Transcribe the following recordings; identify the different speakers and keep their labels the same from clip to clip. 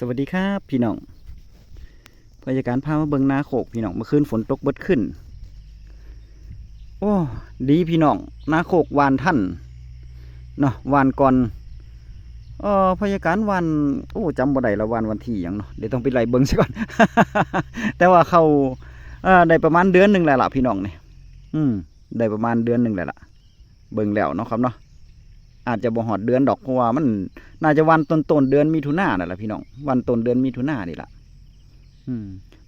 Speaker 1: สวัสดีครับพี่น้องพยาการพามาเบิงนาโขกพี่น้องเมื่อคืนฝนตกเบิดขึ้น โอ้ดีพี่น้องนาโขกวานท่านเนาะวานก่อนเออพยาการวันโอ้จำบ่ได้ละวันวันที่หยังเนาะเดี๋ยวต้องไปไล่เบิงซะก่อน แต่ว่าเขาเอ่อได้ประมาณเดือนหนึ่งแล้วล่ะพี่น้องเนี่ยอืมได้ประมาณเดือนหนึ่งแล้วล่ะ เบิงแล้วเนาะครับเนาะ อาจจะบ่หอดเดือนดอกเพราะว่ามันน่าจะวันต้นต้นเดือนมิถุนายนนั่นแหละพี่น้อง วันต้นเดือนมิถุนานี่แหละ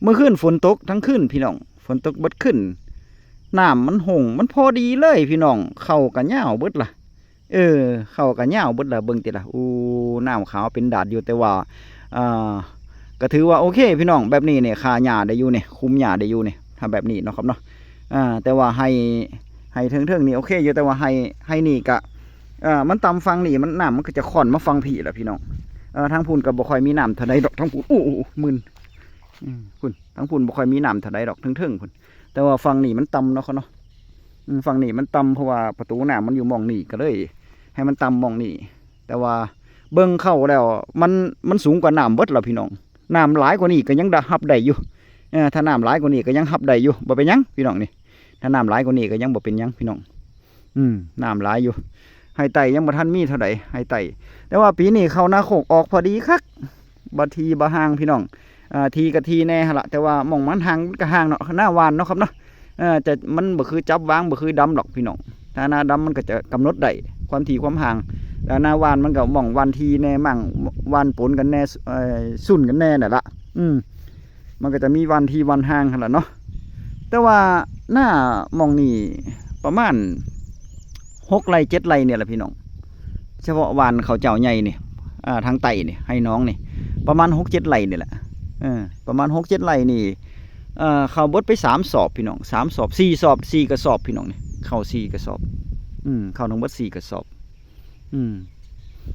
Speaker 1: เมื่อคืนฝนตกทั้งคืนพี่น้อง ฝนตกเบิดขึ้นน้ำมันหงมันพอดีเลยพี่น้อง เข้ากันยาเบิดล่ะ เออ เข้ากันยาเบิดล่ะเบิ่งติล่ะอู้น้ำขาวเป็นดาดอยู่แต่ว่าอ่าก็ถือว่าโอเค พี่น้องแบบนี้เนี่ยคาหญ้าได้อยู่เนี่ยคุมหญ้าได้อยู่เนี่ยทำแบบนี้เนาะครับเนาะอ่าแต่ว่าให้ให้เทิงๆนี่โอเคอยู่แต่ว่าให้ให้นี่กะ เอ่ามันตำฟังนี่มันหน้ำมันก็จะค่อนมาฟังผีแหละพี่น้องเอ่อทางพูนก็บ่ค่อยมีหน้ำเท่าใดดอกทางพูนโอ้โหมึนพุ่นทางพูนบ่คอยมีหน้ำเท่าใดดอกเทิงๆพุ่นแต่ว่าฟังนี่มันตำเนาะเขาเนาะอืมฟังนี่มันตำเพราะว่าประตูหน้ำมันอยู่มองนี่ก็เลย ให้มันตำมองนี่แต่ว่าเบิ่งเข้าแล้วมันมันสูงกว่าหน้ำเบิดแล้วพี่น้องหน้ำหลายกว่านี้ก็ยังได้รับได้อยู่ถ้าหน้ำหลายกว่านี้ก็ยังรับได้อยู่บ่เป็นยังพี่น้องนี่ถ้าหน้ำหลายกว่านี้ก็ยังบ่เป็นยังพี่น้อง อืมน้ำหลายอยู่ ไฮไตยังบ่ทันมีเท่าใดไฮไตแต่ว่าปีนี้เขานาโคกออกพอดีคักบัทีบะห่างพี่น้องอ่าทีกับทีแน่ละแต่ว่าหมองมันห่างก็ห่างเนาะหน้าวานเนาะครับเนาะเออจะมันบ่คือจับวางบ่คือดำหรอกพี่น้องถ้าหน้าดำมันก็จะกำหนดได้ความถี่ความห่างแต่หน้าวานมันก็หมองวันทีแน่มั่งวันปนกันแน่เอ่อสุ่นกันแน่น่ะละอืมมันก็จะมีวันทีวันห่างหั่นล่ะเนาะแต่ว่าหน้าหมองนี่ประมาณ หกไร่เจ็ดไร่เนี่ยแหละพี่น้อง เฉพาะวานเขาเจ้าใหญ่เนี่อ่าทางไต่นี่ยให้น้องเนี่ยประมาณหกเจ็ดไร่เนี่ยแหละอประมาณหกเจ็ดไร่นี่เอ่อเขาบดไปสามสอบพี่น้องสามสอบสี่สอบสี่กระสอบพี่น้องเนี่ยเข้าสี่กระสอบ อืมเข้าทั้งบดสี่กระสอบ อืม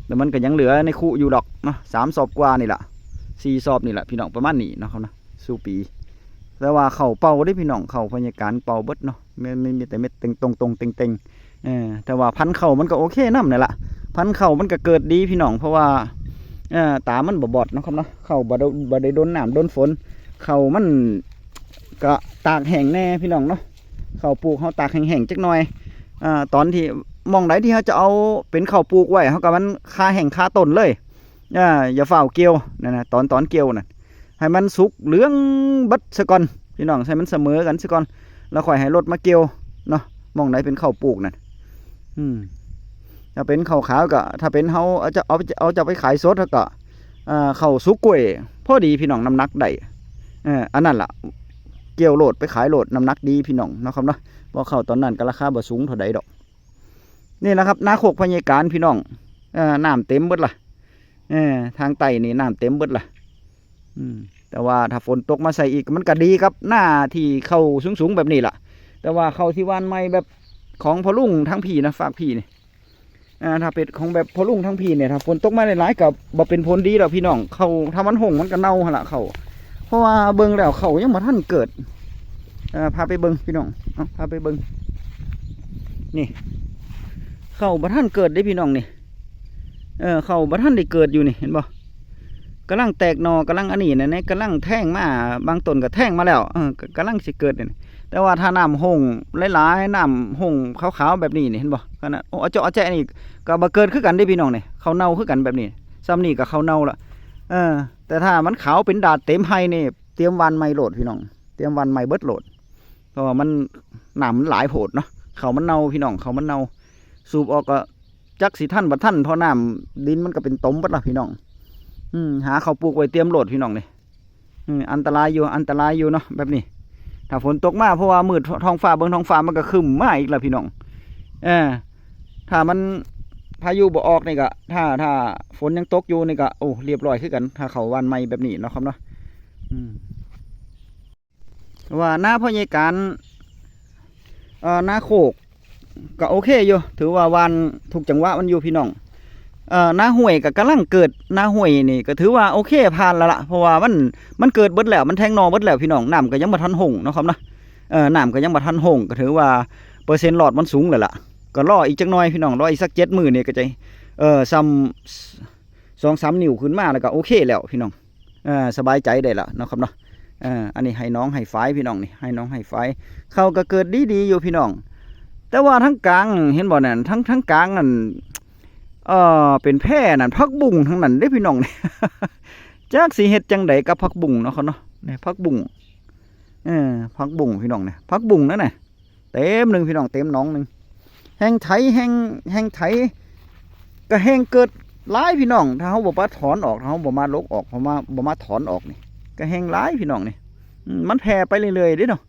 Speaker 1: แต่มันก็ยังเหลือในคูอยู่ดอกนะสามสอบกว่านี่แหละสี่สอบนี่แหละพี่น้องประมาณนี้นะครับเนาะสู้ปี แต่ว่าเขาเป่าได้พี่น้องเขาพยาการเป่าเบิดเนาะไม่ไม่มีแต่เม็ดเต็งตรงตรงเต็งเต็ง เออแต่ว่าพันเข่ามันก็โอเคนำนี่แหละพันเข่ามันก็เกิดดีพี่น้องเพราะว่าเออตามันบบอดนะครับเนาะเข่าบดบ่ได้โดนน้ำโดนฝน เข่ามันก็ตากแห้งแน่พี่น้องเนาะเข่าปลูกเขาตากแห้งๆจักหน่อยอ่าตอนที่มองไหนที่เขาจะเอาเป็นเข่าปลูกไว้เขาก็มันคาแห้งคาต้นเลยอ่าอย่าฝ้าเกี่ยวนั่นนะตอนตอนเกี่ยวนั่นให้มันสุกเหลืองบัดซะก่อนพี่น้องให้มันเสมอกันซะก่อนแล้วค่อยให้รถมาเกี่ยวเนาะมองไหนเป็นเข่าปลูกนั่น อืมถ้าเป็นข้าวขาวก็ถ้าเป็นเฮาเอาจะเอาเอาจะไปขายสดก็อ่าข้าวสุกกล้วยพอดีพี่น้องน้ำหนักได้เอออันนั้นล่ะ เกี่ยวโหลดไปขายโหลดน้ำหนักดีพี่น้องนะครับเนาะเพราะข้าวตอนนั้นก็ราคาบ่สูงเท่าใดดอกนี่แหละครับนาโคกพญาการพี่น้องเออน้ำเต็มเบิดล่ะเออทางใต้นี่น้ำเต็มเบิดล่ะ อืม แต่ว่าถ้าฝนตกมาใส่อีกมันก็ดีครับ หน้าที่เข้าสูงๆแบบนี้ล่ะ แต่ว่าเข้าที่วานไม่แบบ ของพอลุงทั้งพี่นะฝากพี่นี่อ่าถ้าเป็ดของแบบพอลุงทั้งพี่เนี่ยถ้าฝนตกมาหลายๆกับบ่เป็นผลดีหรอกพี่น้องเขาถ้ามันหงมันก็เน่าหละเขาเพราะว่าเบิ่งแล้วเขายังบ่ทันเกิดอ่าพาไปเบิ่งพี่น้องเอาพาไปเบิ่งนี่ เขาบ่ทันเกิดได้พี่น้องนี่เออเขาบ่ทันได้เกิดอยู่นี่เห็นบ่กำลังแตกหนอกำลังอันนี้นะเนี่ยกำลังแท่งมาบางต้นก็แท่งมาแล้วเออกกำลังสิเกิดเนี่ย แต่ว่าถ้าน้ำหงหลายๆน้ำหงขาวๆแบบนี้นี่เห็นบ่ขนาดโอ้เอเจาะแจะนี่ก็บ่เกิดคือกันได้พี่น้องนี่เขาเน่าคือกันแบบนี้ซ้ำนี่ก็เขาเน่าละเออ แต่ถ้ามันขาวเป็นดาดเต็มไห้นี่เตรียมวันใหม่โหลดพี่น้อง เตรียมวันใหม่เบิดโหลดเพราะว่ามันน้ำมันหลายโผดเนาะเขามันเน่าพี่น้องเขามันเน่าสูบออกก็จักสิท่านบัท่านพราะน้ำดินมันก็เป็นตมบัดละพี่น้อง อืมหาเขาปลูกไว้เตรียมโหลดพี่น้องนี่อืมอันตรายอยู่อันตรายอยู่เนาะแบบนี้ ถ้าฝนตกมาเพราะว่ามืดท้องฟ้าเบิ่งท้องฟ้ามันก็คึมมาอีกแล้วพี่น้องเออถ้ามันพายุบ่ออกนี่ก็ถ้าถ้าฝนยังตกอยู่นี่ก็โอ้เรียบร้อยคือกัน ถ้าเขาวันใหม่แบบนี้เนาะครับเนาะอืมว่าหน้าพ่อใหญ่การเอ่อหน้าโคกก็โอเคอยู่ถือว่าวันถูกจังหวะมันอยู่พี่น้อง เอ่อหน้าห้วยก็กำลังเกิดหน้าห้วยนี่ก็ถือว่าโอเคผ่านแล้วล่ะเพราะว่ามันมันเกิดเบิดแล้วมันแทงนอเบิดแล้วพี่น้องน้ำก็ยังบ่ทันหงนะครับนะเอ่อน้ำก็ยังบ่ทันหงก็ถือว่าเปอร์เซ็นต์หลอดมันสูงแล้วล่ะก็รออีกจักหน่อยพี่น้องรออีกสักเจ็ดมื้อนี่ก็จะเอ่อซ้ำสองสามนิ้วขึ้นมาแล้วก็โอเคแล้วพี่น้องเออสบายใจได้ละนะครับเนาะเอออันนี้ให้น้องให้ฝายพี่น้องนี่ให้น้องให้ฝายเขาก็เกิดดีดีๆอยู่พี่น้อง แต่ว่าทั้งกลางเห็นบ่นั่นทั้งทั้งกลางนั่น เออเป็นแพร่นั่นพักบุ้งทั้งนั้นเด้พี่น้องเนี่ยจักสิเฮ็ดจังไดกับพักบุ้งเนาะเขาเนาะนี่พักบุ้งเออพักบุ้งพี่น้องเนี่ยพักบุ้งนั่นน่ะเต็มหนึ่งพี่น้องเต็มน้องหนึ่งแห้งไถแห้งแห้งไถก็แห้งเกิดหลายพี่น้อง ถ้าเฮาบ่มาถอนออกถ้าเฮาบ่มาลกออกบ่มาบ่มาถอนออกนี่ก็แห้งหลายพี่น้องนี่อืมมันแผ่ไปเรื่อยๆด้เนาะ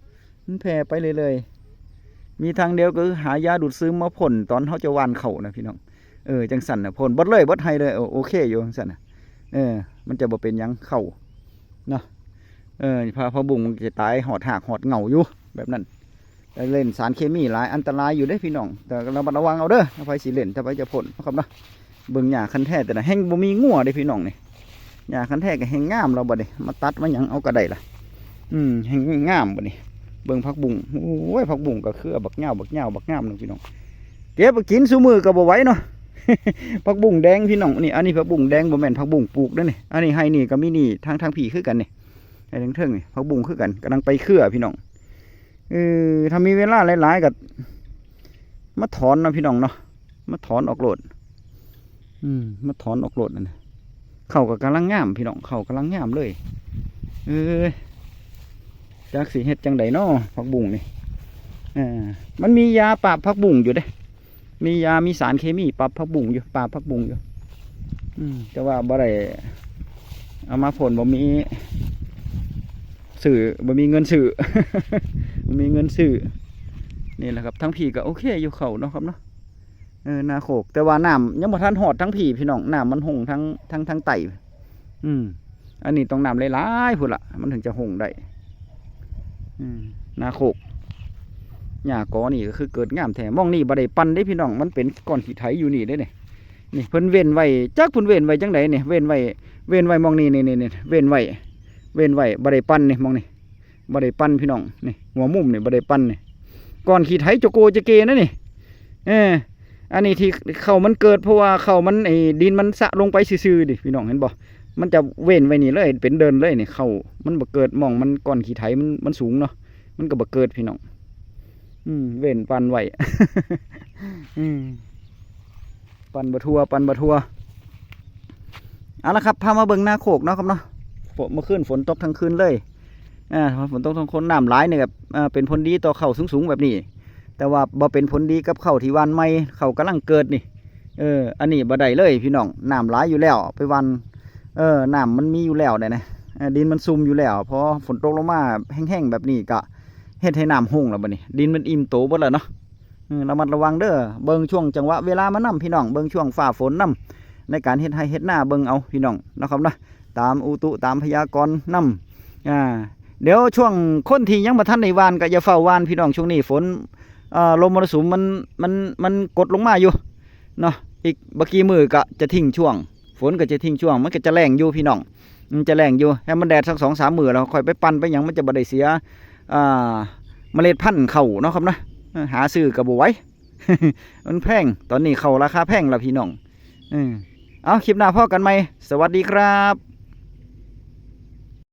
Speaker 1: มันแผ่ไปเรื่อยๆมีทางเดียวก็คือหายาดูดซึมมาพ่นตอนเฮาจะวานเข้านะพี่น้อง เออจังสั่นน่ะพ่นบดเลยบดให้เลยโอโอเคอยู่จังสั่นน่ะเออ มันจะบ่เป็นยังเข้าเนาะเออพาพะบุ้งมันจะตายหอดหากหอดเหงาอยู่แบบนั้นเล่นสารเคมีหลายอันตรายอยู่เด้พี่น้อง แต่เราระวังเอาเด้อถ้าไปสิเล่นถ้าไปจะพ่นนะครับเนาะเบิ่งหญ้าคันแท้แต่นะแห้งบ่มีงัวเด้พี่น้องนี่หญ้าคันแท้ก็แห้งงามเราบ่นี่มาตัดมาหยังเอาก็ได้ล่ะ อืมแห้งงามบ่นี่เบิ่งผักบุ้งโอ้ยผักบุ้งก็คือบักเหย้าบักเหย้าบักงามนึงพี่น้องเก็บกินซุมือก็บ่ไหวเนาะ ผักบุ้งแดงพี่น้องนี่อันนี้ผักบุ้งแดงบ่แม่นผักบุ้งปลูกด้อนี่อันนี้ให้นี่ก็มีนี่ทางทางผีคือกันนี่ไอ้เทิงนี่ผักบุ้งคือกันกำลังไปเครือพี่น้องเออถ้ามีเวลาหลายๆก็มาถอนเนาะพี่น้องเนาะมาถอนออกโลด อืมมาถอนออกโลดนั่นะเข่าก็กำลังงาม พี่น้องเข่ากำลังงามเลย เออจากสีเห็ดจังไดน้อผักบุ้งนี่อ่ามันมียาปราบผักบุ้งอยู่เด้ มียา มีสารเคมีปราบผักบุ้งอยู่ปราบผักบุ้งอยู่อืมแต่ว่าบ่ได้เอามาผลบ่มีสื่อบ่มีเงินสื่อบ่มีเงินสื่อนี่แหละครับ ทั้งผีก็โอเคอยู่เขาเนาะครับเนาะเออนาโขก แต่ว่าน้ำยังบ่ทันหอดทั้งผีพี่น้องน้ำมันหงทั้งทั้งทั้งไตอืม อันนี้ต้องน้ำหลายๆพุ่นละมันถึงจะหงได้อืมนาโขก หญ้ากอนี่ก็คือเกิดงามแท้มองนี่บ่ได้ปันได้พี่น้องมันเป็นก้อนขี้ไถอยู่นี่ได้เนี่ยนี่เพิ่นเว้นไว้จักเพิ่นเว้นไว้จังไดเนี่ยเว้นไว้เว้นไว้มองนี่นี่นี่นี่เว้นไว้เว้นไว้บ่ได้ปั้นนี่มองนี่บ่ได้ปันพี่น้องนี่หัวมุมนี่บ่ได้ปั้นนี่ก้อนขี้ไถโจโกจะเกนะนี่เอออันนี้ที่เขามันเกิดเพราะว่าเขามันไอ้ดินมันสะลงไปซื่อๆดิพี่น้องเห็นบ่มันจะเว้นไว้นี่เลยเป็นเดินเลยนี่เขามันบ่เกิดมองมันก้อนขี้ไถมันมันสูงเนาะมันก็บ่เกิดพี่น้อง อืม เว้นปันไหวอืม ปันบ่ทัว ปันบ่ทัว เอาละครับ พามาเบิ่งหน้าโคกเนาะครับเนาะฝนเมื่อคืนฝนตกทั้งคืนเลย อ่า ฝนตกทั้งคนน้ำหลายเนี่ยแบบอ่า เป็นผลดีต่อเขาสูงๆแบบนี้ แต่ว่าบ่เป็นผลดีกับเขาที่วันใหม่เขากำลังเกิดนี่ เออ อันนี้บ่ได้เลยพี่น้อง น้ำหลายอยู่แล้ว ไปวัน เออ น้ำมันมีอยู่แล้วเนี่ยนะดินมันซุ่มอยู่แล้ว พอฝนตกลงมาแห้งๆแบบนี้ก็ เฮ็ดให้น้ำหุ่งแล้วบัดนี้ ดินมันอิ่มโตหมดแล้วเนาะเออระมัดระวังเด้อเบิ่งช่วงจังหวะเวลามันนํพี่น้องเบิ่งช่วงฟ้าฝนนํในการเฮ็ดให้เฮ็ดหน้าเบิ่งเอาพี่น้องนะครับนะตามอุตุตามพยากรณ์นํอ่าเดี๋ยวช่วงคนที่ยังบ่ทันได้วานก็อย่าเฝ้าวานพี่น้องช่วงนี้ฝนเอ่อลมมรสุมมันมันมันกดลงมาอยู่เนาะอีกบกี่มือก็จะทิ้งช่วง ฝนก็จะทิ้งช่วง มันก็จะแรงอยู่พี่น้องมันจะแรงอยู่ให้มันแดดสักสองสามมือแล้วค่อยไปปั่นไปหยังมันจะบ่ได้เสียอ่า เมล็ดพันธุ์เข่าเนาะครับนะหาซื้อกับไว้มันแพงตอนนี้เข่าราคาแพงแล้วพี่น้องเออเอาคลิปหน้าพ่อกันไหมสวัสดีครับ